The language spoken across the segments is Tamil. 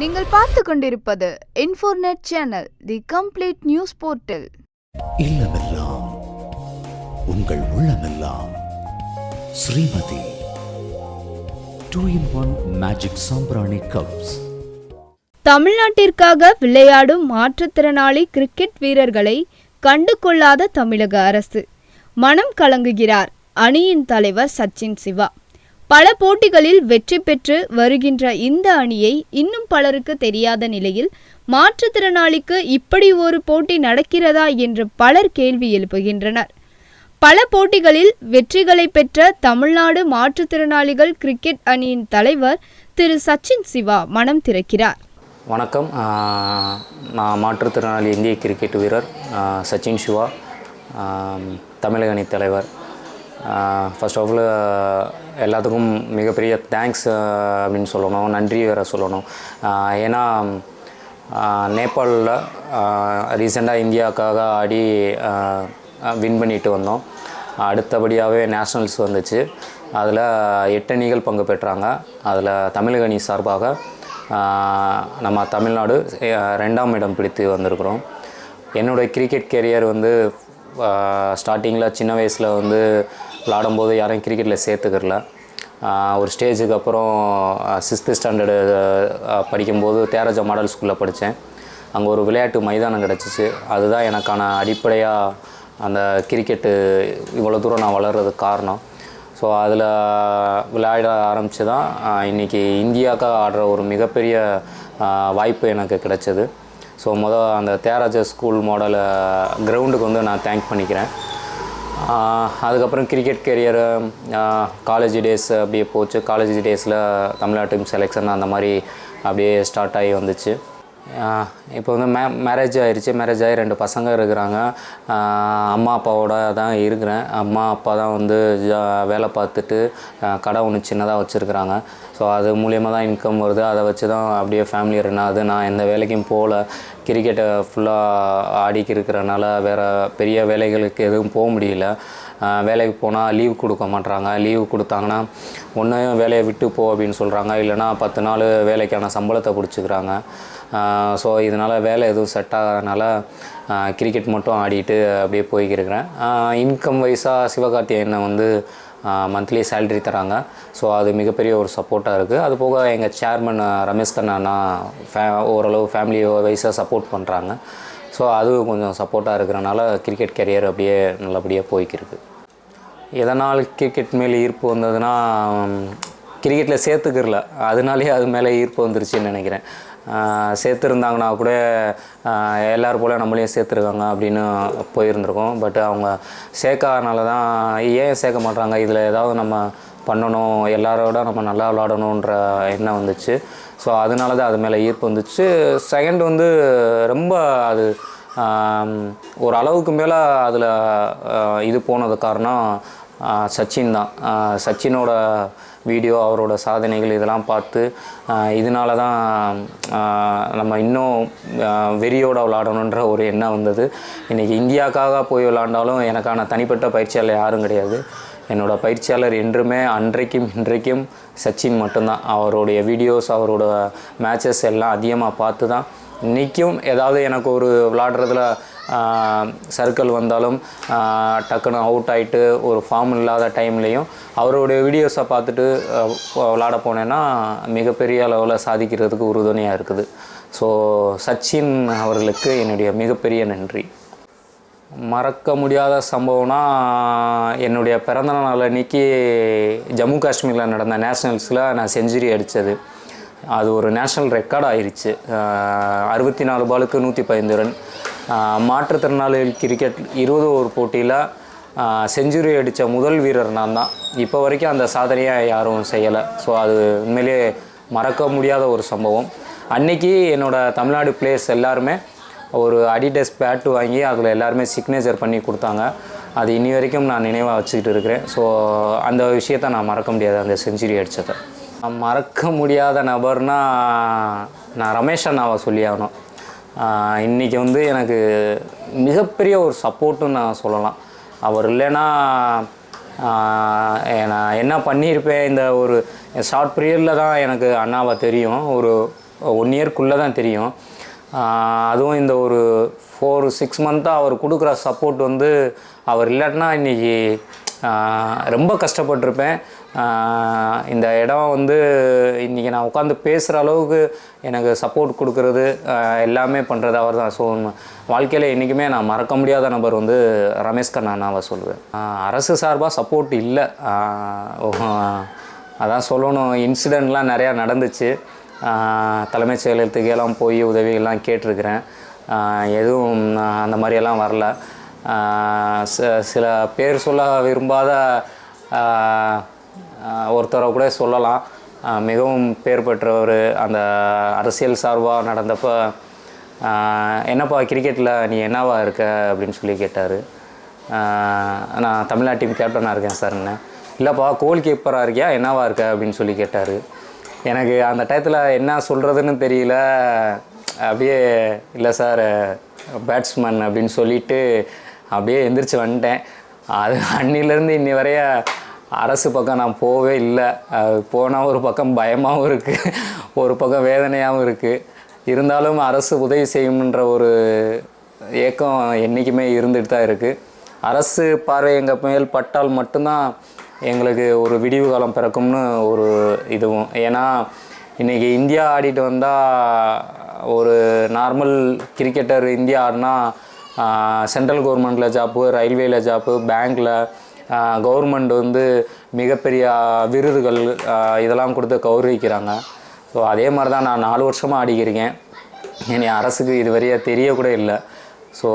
நீங்கள் பார்த்து கொண்டிருப்பது Infornet channel the complete news portal இல்லமெல்லாம் உங்கள் உள்ளமெல்லாம். Srimathi two in one magic sambrani cups தமிழ்நாட்டிற்காக விளையாடும் மாற்றுத்திறனாளி கிரிக்கெட் வீரர்களை கண்டு கொள்ளாத தமிழக அரசு. மனம் கலங்குகிறார் அணியின் தலைவர் சச்சின் சிவா. பல போட்டிகளில் வெற்றி பெற்று வருகின்ற இந்த அணியை இன்னும் பலருக்கு தெரியாத நிலையில் மாற்றுத்திறனாளிக்கு இப்படி ஒரு போட்டி நடக்கிறதா என்று பலர் கேள்வி எழுப்புகின்றனர். பல போட்டிகளில் வெற்றிகளை பெற்ற தமிழ்நாடு மாற்றுத்திறனாளிகள் கிரிக்கெட் அணியின் தலைவர் திரு சச்சின் சிவா மனம் திறக்கிறார். வணக்கம். நான் மாற்றுத்திறனாளி இந்திய கிரிக்கெட் வீரர் சச்சின் சிவா தமிழக அணி தலைவர். ஃபஸ்ட் ஆஃப் ஆல் எல்லாத்துக்கும் மிகப்பெரிய தேங்க்ஸ் அப்படின்னு சொல்லணும். நன்றி வேறு சொல்லணும். ஏன்னா நேபாளில் ரீசெண்டாக இந்தியாவுக்காக ஆடி வின் பண்ணிட்டு வந்தோம். அடுத்தபடியாகவே நேஷ்னல்ஸ் வந்துச்சு. அதில் எட்டு அணிகள் பங்கு பெற்றாங்க. அதில் தமிழக அணி சார்பாக நம்ம தமிழ்நாடு ரெண்டாம் இடம் பிடித்து வந்திருக்கிறோம். என்னுடைய கிரிக்கெட் கெரியர் வந்து ஸ்டார்டிங்கில் சின்ன வயசில் வந்து விளாடும்போது யாரையும் கிரிக்கெட்டில் சேர்த்துக்கிறல. ஒரு ஸ்டேஜுக்கு அப்புறம் சிக்ஸ்த்து ஸ்டாண்டர்டு படிக்கும்போது தேரஜா மாடல் ஸ்கூலில் படித்தேன் அங்கே ஒரு விளையாட்டு மைதானம் கிடச்சிச்சு. அதுதான் எனக்கான அடிப்படையாக அந்த கிரிக்கெட்டு இவ்வளோ தூரம் நான் வளர்கிறதுக்கு காரணம். ஸோ அதில் விளையாட ஆரம்பித்து தான் இன்றைக்கி இந்தியாவுக்காக ஆடுற ஒரு மிகப்பெரிய வாய்ப்பு எனக்கு கிடைச்சது. ஸோ மொதல் அந்த தேராஜா ஸ்கூல் மாடலை கிரவுண்டுக்கு வந்து நான் தேங்க் பண்ணிக்கிறேன். அதுக்கப்புறம் கிரிக்கெட் கெரியர் காலேஜ் டேஸ் அப்படியே போச்சு. காலேஜ் டேஸில் தமிழ்நாடு டீம் செலெக்ஷன் அந்த மாதிரி அப்படியே ஸ்டார்ட் ஆகி வந்துச்சு. இப்போ வந்து மே மேரேஜ் ஆயிடுச்சு மேரேஜ் ஆகி ரெண்டு பசங்க இருக்கிறாங்க. அம்மா அப்பாவோட தான் இருக்கிறேன். அம்மா அப்பா தான் வந்து ஜா- வேலை பார்த்துட்டு கடை ஒன்று சின்னதாக வச்சுருக்குறாங்க. ஸோ அது மூலியமாக தான் இன்கம் வருது. அதை வச்சு தான் அப்படியே ஃபேமிலி ரன் ஆகுது நான் எந்த வேலைக்கும் போகல. கிரிக்கெட்டை ஃபுல்லாக ஆடிக்கி இருக்கிறனால வேறு பெரிய வேலைகளுக்கு எதுவும் போக முடியல. வேலைக்கு போனால் லீவ் கொடுக்க மாட்றாங்க. லீவ் கொடுத்தாங்கன்னா ஒன்றையும் வேலையை விட்டு போ அப்படின்னு சொல்கிறாங்க இல்லைன்னா பத்து நாள் வேலைக்கான சம்பளத்தை பிடிச்சிக்கிறாங்க. ஸோ இதனால் வேலை எதுவும் செட் ஆகாதனால கிரிக்கெட் மட்டும் ஆடிட்டு அப்படியே போய்க்கிருக்கிறேன். இன்கம் வைஸாக சிவகார்த்திகேயனை வந்து மந்த்லி சேல்ரி தராங்க. ஸோ அது மிகப்பெரிய ஒரு சப்போர்ட்டாக இருக்குது அது போக எங்கள் சேர்மன் ரமேஷ் கண்ணாண்ணா ஃபே ஓரளவு ஃபேமிலி வைஸாக சப்போர்ட் பண்ணுறாங்க ஸோ அது கொஞ்சம் சப்போர்ட்டாக இருக்கிறனால கிரிக்கெட் கெரியர் அப்படியே நல்லபடியாக போய்க்கிருக்கு. எதனால் கிரிக்கெட் மேலே ஈர்ப்பு வந்ததுன்னா கிரிக்கெட்டில் சேர்த்துக்கிறல. அதனாலேயே அது மேலே ஈர்ப்பு வந்துருச்சுன்னு நினைக்கிறேன். சேர்த்துருந்தாங்கன்னா கூட எல்லோரும் போல் நம்மளையும் சேர்த்துருக்காங்க அப்படின்னு போயிருந்திருக்கோம். பட் அவங்க சேர்க்காதனால தான் ஏன் சேர்க்க மாட்றாங்க? இதில் ஏதாவது நம்ம பண்ணணும் எல்லாரோட நம்ம நல்லா விளாடணுன்ற எண்ணம் வந்துச்சு. ஸோ அதனால தான் அது மேலே ஈர்ப்பு வந்துச்சு. செகண்ட் வந்து ரொம்ப அது ஒரு அளவுக்கு மேலே அதில் இது போனது காரணம் சச்சின் தான். சச்சினோட வீடியோ அவரோட சாதனைகள் இதெல்லாம் பார்த்து இதனால தான் நம்ம இன்னும் வெறியோட விளாடணுன்ற ஒரு எண்ணம் வந்தது. இன்றைக்கி இந்தியாவுக்காக போய் விளாண்டாலும் எனக்கான தனிப்பட்ட பயிற்சியாளர் யாரும் கிடையாது. என்னோடய பயிற்சியாளர் என்றுமே அன்றைக்கும் இன்றைக்கும் சச்சின் மட்டும்தான். அவருடைய வீடியோஸ் அவரோட மேட்சஸ் எல்லாம் அதிகமாக பார்த்து தான் இன்றைக்கும் ஏதாவது எனக்கு ஒரு விளாடுறதுல சர்க்கிள் வந்தாலும் டக்குன்னு அவுட் ஆகிட்டு ஒரு ஃபார்ம் இல்லாத டைம்லேயும் அவருடைய வீடியோஸை பார்த்துட்டு விளாட போனேன்னா மிகப்பெரிய அளவில் சாதிக்கிறதுக்கு உறுதுணையாக இருக்குது. ஸோ சச்சின் அவர்களுக்கு என்னுடைய மிகப்பெரிய நன்றி. மறக்க முடியாத சம்பவம்னா என்னுடைய பிறந்த நாள் அன்னைக்கு ஜம்மு காஷ்மீரில் நடந்த நேஷ்னல்ஸில் நான் செஞ்சுரி அடித்தது அது ஒரு நேஷ்னல் ரெக்கார்ட் ஆயிடுச்சு அறுபத்தி நாலு பாலுக்கு நூற்றி பதினைந்து ரன் மாற்றுத்திறனாளிகள் கிரிக்கெட் இருபது ஓவர் போட்டியில் செஞ்சுரி அடித்த முதல் வீரர் நான் தான். இப்போ வரைக்கும் அந்த சாதனையை யாரும் செய்யலை. ஸோ அது உண்மையிலேயே மறக்க முடியாத ஒரு சம்பவம். அன்னைக்கு என்னோட தமிழ்நாடு பிளேயர்ஸ் எல்லாருமே ஒரு அடிடஸ் பேட்டு வாங்கி அதில் எல்லாருமே சிக்னேச்சர் பண்ணி கொடுத்தாங்க. அது இனி வரைக்கும் நான் நினைவாக வச்சுக்கிட்டு இருக்கிறேன். ஸோ அந்த விஷயத்தை நான் மறக்க முடியாது. அந்த செஞ்சுரி அடித்ததை மறக்க முடியாத நபர்னால் நான் ரமேஷ் அண்ணாவை சொல்லி ஆகணும். இன்றைக்கி வந்து எனக்கு மிகப்பெரிய ஒரு சப்போர்ட்டுன்னு நான் சொல்லலாம். அவர் இல்லைன்னா நான் என்ன பண்ணியிருப்பேன்? இந்த ஒரு ஷார்ட் பீரியடில் தான் எனக்கு அண்ணாவை தெரியும். ஒரு ஒன் இயர்க்குள்ளே தான் தெரியும். அதுவும் இந்த ஒரு ஃபோர் சிக்ஸ் மந்த்தாக அவர் கொடுக்குற சப்போர்ட் வந்து அவர் இல்லாட்டினா இன்றைக்கி ரொம்ப கஷ்டப்பட்டிருப்பேன். இந்த இடம் வந்து இன்றைக்கி நான் உட்காந்து பேசுகிற அளவுக்கு எனக்கு சப்போர்ட் கொடுக்கறது எல்லாமே பண்ணுறது அவர் தான் ஸோ வாழ்க்கையில் என்றைக்குமே நான் மறக்க முடியாத நபர் வந்து ரமேஷ் கண்ணாவை சொல்லுவேன். அரசு சார்பாக சப்போர்ட் இல்லை. அதான் சொல்லணும். இன்சிடெண்ட்லாம் நிறையா நடந்துச்சு. தலைமைச் செயலகத்துக்கெல்லாம் போய் உதவிகள்லாம் கேட்டிருக்கிறேன். எதுவும் அந்த மாதிரியெல்லாம் வரல. சில பேர் சொல்ல விரும்பாத ஒருத்தரை கூட சொல்லலாம். மிகவும் பேர் பெற்றவர் அந்த அரசியல் சார்பாக நடந்தப்போ என்னப்பா கிரிக்கெட்டில் நீ என்னவா இருக்க? அப்படின்னு சொல்லி கேட்டார். நான் தமிழ்நாடு டீம் கேப்டனாக இருக்கேன் சார்ன்னு இல்லைப்பா கோல் கீப்பராக இருக்கியா? என்னவா இருக்க? அப்படின்னு சொல்லி கேட்டார். எனக்கு அந்த டயத்தில் என்ன சொல்கிறதுன்னு தெரியல. அப்படியே இல்லை சார் பேட்ஸ்மேன் அப்படின்னு சொல்லிட்டு அப்படியே எந்திரிச்சு வந்துட்டேன். அது அன்னிலேருந்து இன்னி வரைய அரசு பக்கம் நான் போகவே இல்லை. போனால் ஒரு பக்கம் பயமாகவும் இருக்குது ஒரு பக்கம் வேதனையாகவும் இருக்குது இருந்தாலும் அரசு உதவி செய்யும்ன்ற ஒரு ஏக்கம் என்றைக்குமே இருந்துட்டு தான் இருக்குது அரசு பார்வை எங்கள் மேல் பட்டால் மட்டும்தான் எங்களுக்கு ஒரு விடிவு காலம் பிறக்கும்னு ஒரு இதுவும். ஏன்னா இன்றைக்கி இந்தியா ஆடிட்டு வந்தால் ஒரு நார்மல் கிரிக்கெட்டர் இந்தியா ஆடினா சென்ட்ரல் கவர்மெண்ட்டில் ஜாப்பு ரயில்வேல ஜாப்பு பேங்க்கில் கவர்மெண்ட் வந்து மிகப்பெரிய விருதுகள் இதெல்லாம் கொடுத்து கௌரவிக்கிறாங்க. ஸோ அதே மாதிரி தான் நான் நாலு வருஷமாக ஆடிக்கிறேன் இனி அரசுக்கு இதுவரையே தெரியக்கூட இல்லை. ஸோ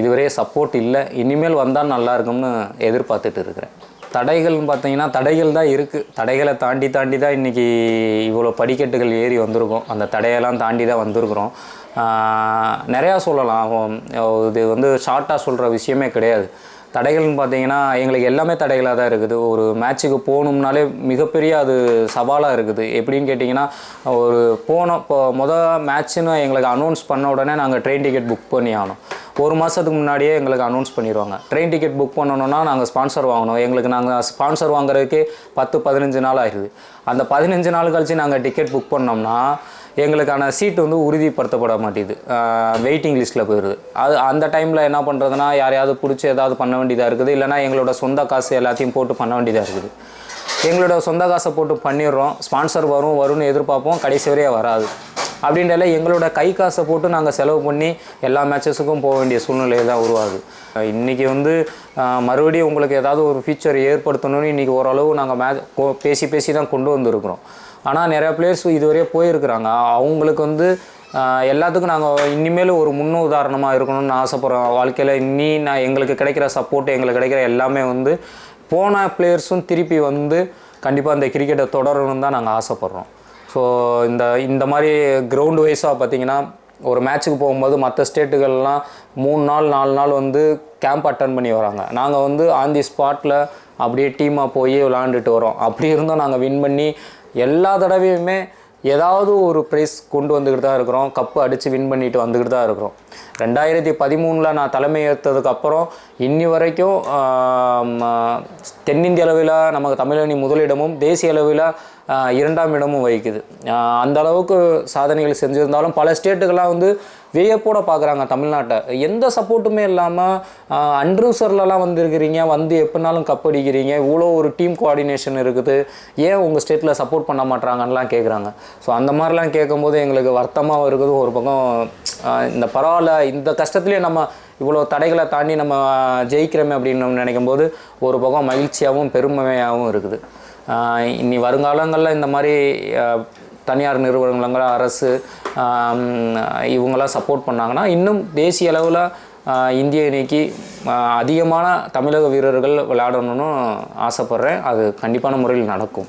இதுவரையே சப்போர்ட் இல்லை. இனிமேல் வந்தால் நல்லா இருக்கும்னு எதிர்பார்த்துட்டு இருக்கிறேன். தடைகள்னு பார்த்தீங்கன்னா தடைகள் தான் இருக்குது தடைகளை தாண்டி தாண்டி தான் இன்றைக்கி இவ்வளோ படிக்கட்டுகள் ஏறி வந்திருக்கோம். அந்த தடையெல்லாம் தாண்டி தான் வந்திருக்கிறோம். நிறையா சொல்லலாம். இது வந்து ஷார்ட்டாக சொல்கிற விஷயமே கிடையாது. தடைகள்னு பார்த்தீங்கன்னா எங்களுக்கு எல்லாமே தடைகளாக தான் இருக்குது. ஒரு மேட்ச்சுக்கு போகணும்னாலே மிகப்பெரிய அது சவாலாக இருக்குது. எப்படின்னு கேட்டிங்கன்னா ஒரு போன இப்போ மொதல் மேட்ச்சுன்னு எங்களுக்கு அனௌன்ஸ் பண்ண உடனே நாங்கள் ட்ரெயின் டிக்கெட் புக் பண்ணி ஆகணும் ஒரு மாதத்துக்கு முன்னாடியே எங்களுக்கு அனௌன்ஸ் பண்ணிடுவாங்க ட்ரெயின் டிக்கெட் புக் பண்ணணும்னா நாங்கள் ஸ்பான்சர் வாங்கணும். எங்களுக்கு நாங்கள் ஸ்பான்சர் வாங்குறதுக்கு பத்து பதினஞ்சு நாள் ஆயிடுது. அந்த பதினஞ்சு நாள் கழிச்சு நாங்கள் டிக்கெட் புக் பண்ணோம்னா எங்களுக்கான சீட் வந்து உறுதிப்படுத்தப்பட மாட்டேங்குது வெயிட்டிங் லிஸ்ட்டில் போயிடுது. அது அந்த டைமில் என்ன பண்ணுறதுனா யாரையாவது பிடிச்சி ஏதாவது பண்ண வேண்டியதாக இருக்குது. இல்லைனா எங்களோட சொந்த காசு எல்லாத்தையும் போட்டு பண்ண வேண்டியதாக இருக்குது. எங்களோட சொந்த காசை போட்டு பண்ணிடுறோம். ஸ்பான்சர் வரும் வரும்னு எதிர்பார்ப்போம். கடைசி வரையே வராது. அப்படின்றல எங்களோட கை காசை போட்டு நாங்கள் செலவு பண்ணி எல்லா மேட்சஸுக்கும் போக வேண்டிய சூழ்நிலை தான் உருவாகுது. இன்றைக்கி வந்து மறுபடியும் உங்களுக்கு ஏதாவது ஒரு ஃபீச்சர் ஏற்படுத்தணும்னு இன்றைக்கி ஓரளவு நாங்கள் மே பேசி பேசி தான் கொண்டு வந்திருக்கிறோம். ஆனால் நிறையா பிளேயர்ஸ் இதுவரையே போயிருக்கிறாங்க. அவங்களுக்கு வந்து எல்லாத்துக்கும் நாங்கள் இனிமேல் ஒரு முன் உதாரணமாக இருக்கணும்னு ஆசைப்பட்றோம். வாழ்க்கையில் இனி நான் எங்களுக்கு கிடைக்கிற சப்போர்ட் எங்களுக்கு கிடைக்கிற எல்லாமே வந்து போன பிளேயர்ஸும் திருப்பி வந்து கண்டிப்பாக அந்த கிரிக்கெட்டை தொடரணும்னு தான் நாங்கள் ஆசைப்பட்றோம். ஸோ இந்த இந்த மாதிரி கிரவுண்ட் வைஸாக பார்த்தீங்கன்னா ஒரு மேட்ச்சுக்கு போகும்போது மற்ற ஸ்டேட்டுகள்லாம் மூணு நாள் நாலு நாள் வந்து கேம்ப் அட்டன் பண்ணி வராங்க. நாங்கள் வந்து ஆன் தி ஸ்பாட்டில் அப்படியே டீமாக போய் விளாண்டுட்டு வரோம். அப்படி இருந்தும் நாங்கள் வின் பண்ணி எல்லா தடவையுமே ஏதாவது ஒரு ப்ரைஸ் கொண்டு வந்துக்கிட்டு தான் இருக்கிறோம். கப்பு அடித்து வின் பண்ணிட்டு வந்துக்கிட்டு தான் இருக்கிறோம். ரெண்டாயிரத்தி பதிமூணில் நான் தலைமை ஏற்றதுக்கப்புறம் இன்னி வரைக்கும் தென்னிந்திய அளவில் நமக்கு தமிழணி முதலிடமும் தேசிய அளவில் இரண்டாம் இடமும் வகிக்குது. அந்த அளவுக்கு சாதனைகள் செஞ்சுருந்தாலும் பல ஸ்டேட்டுகள்லாம் வந்து வியப்போட பார்க்குறாங்க தமிழ்நாட்டை. எந்த சப்போர்ட்டுமே இல்லாமல் அன்ரூசர்லலாம் வந்திருக்கிறீங்க வந்து எப்படினாலும் கப் அடிக்கிறீங்க இவ்வளோ ஒரு டீம் கோஆர்டினேஷன் இருக்குது ஏன் உங்கள் ஸ்டேட்டில் சப்போர்ட் பண்ண மாட்றாங்கன்னுலாம் கேட்குறாங்க ஸோ அந்த மாதிரிலாம் கேட்கும்போது எங்களுக்கு வருத்தமாக இருக்குது. ஒரு பக்கம் இந்த பரவாயில்ல இந்த கஷ்டத்துலேயே நம்ம இவ்வளோ தடைகளை தாண்டி நம்ம ஜெயிக்கிறோமே அப்படின்னு நினைக்கும் போது ஒரு பக்கம் மகிழ்ச்சியாகவும் பெருமையாகவும் இருக்குது. இனி வருங்காலங்களில் இந்த மாதிரி தனியார் நிறுவனங்கள் அரசு இவங்கெல்லாம் சப்போர்ட் பண்ணாங்கன்னா இன்னும் தேசிய அளவில் இந்திய அணிக்கு அதிகமான தமிழக வீரர்கள் விளையாடணும்னு ஆசைப்பட்றேன். அது கண்டிப்பான முறையில் நடக்கும்.